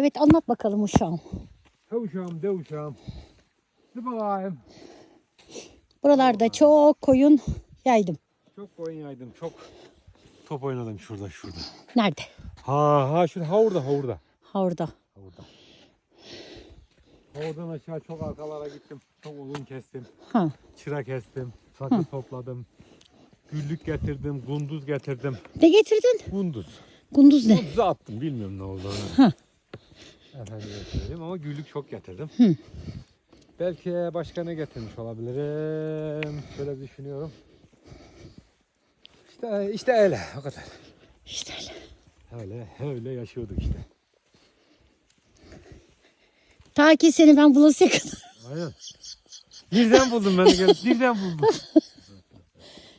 Evet anlat bakalım uşağım. He uşağım de uşağım. De bakayım. Buralarda çok koyun yaydım. Çok oyun yaydım çok. Top oynadım şurada şurada. Nerede? Ha ha şurada ha orada ha orada. Ha orada. Ha orada. Oradan aşağı çok arkalara gittim. Çok uzun kestim. Ha. Çıra kestim. Sakız topladım. Güllük getirdim. Gunduz getirdim. Ne getirdin? Gunduz. Gunduz ne? Gunduzu attım. Bilmiyorum ne olduğunu. Ha. Efendim söyleyeyim ama güllük çok getirdim. Hı. Belki başka ne getirmiş olabilirim. Şöyle düşünüyorum. İşte işte öyle o kadar. İşte öyle. Öyle öyle yaşıyorduk işte. Ta ki seni ben bulasıya kadar. Aynen. Birden buldum beni gelip birden buldum.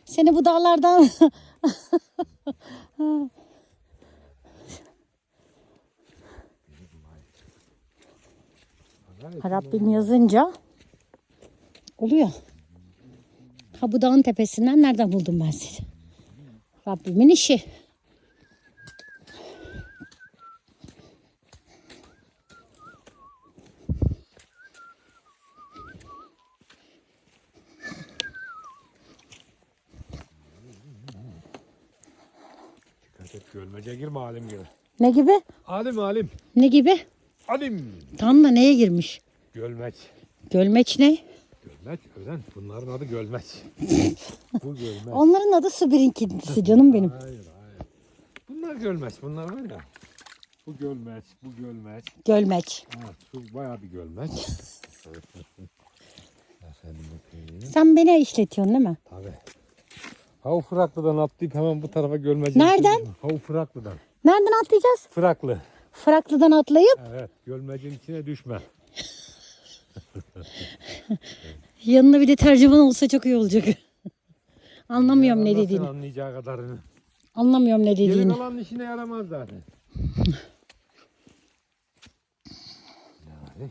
Seni bu dağlardan Rabbim yazınca oluyor. Ha bu dağın tepesinden nereden buldum ben seni? Rabbimin işi. Dikkat et gölmece girme alim gelir. Ne gibi? Alim alim. Ne gibi? Alim. Tam da neye girmiş? Gölmeç. Gölmeç ne? Gölmeç ölen. Bunların adı gölmeç. Bu gölmeç. Onların adı su birinkintisi canım benim. Hayır hayır. Bunlar gölmeç. Bunlar var ya. Bu gölmeç, bu gölmeç. Gölmeç. Ha, su bayağı bir. Efendim bakayım. Sen beni işletiyorsun değil mi? Tabii. Hav Fıraklı'dan atlayıp hemen bu tarafa gölmece. Nereden? Hav Fıraklı'dan. Nereden atlayacağız? Fıraklı. Fıraklı'dan atlayıp Evet. Gölmecin içine düşme. yanına bir de tercüman olsa çok iyi olacak. Anlamıyorum ne Anlasın dediğini. Anlayacağı kadarını. Anlamıyorum ne Geri dediğini. kalan işine yaramaz zaten. Yani.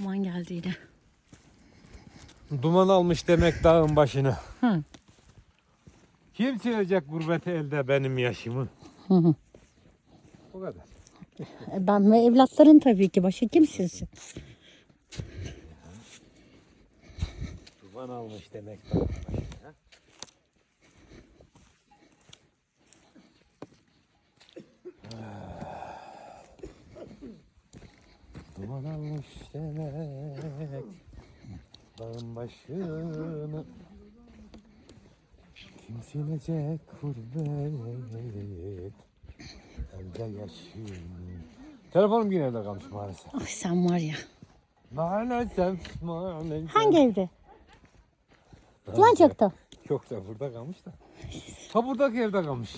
Aman geldi yine. Duman almış demek dağın başına. Hı. Kim silecek gurbeti elde benim yaşımı? Hı hı. Kadar. Ben ve evlatların tabii ki. Başka kimsin? Duman almış demek. Duman almış demek dağın başını Kim silecek gurbet elde yaşını Telefonum yine evde kalmış maalesef. Ay sen var ya. Maalesef maalesef. Hangi evde? Lancak'ta. Yok da burada kalmış da. Ha buradaki evde kalmış.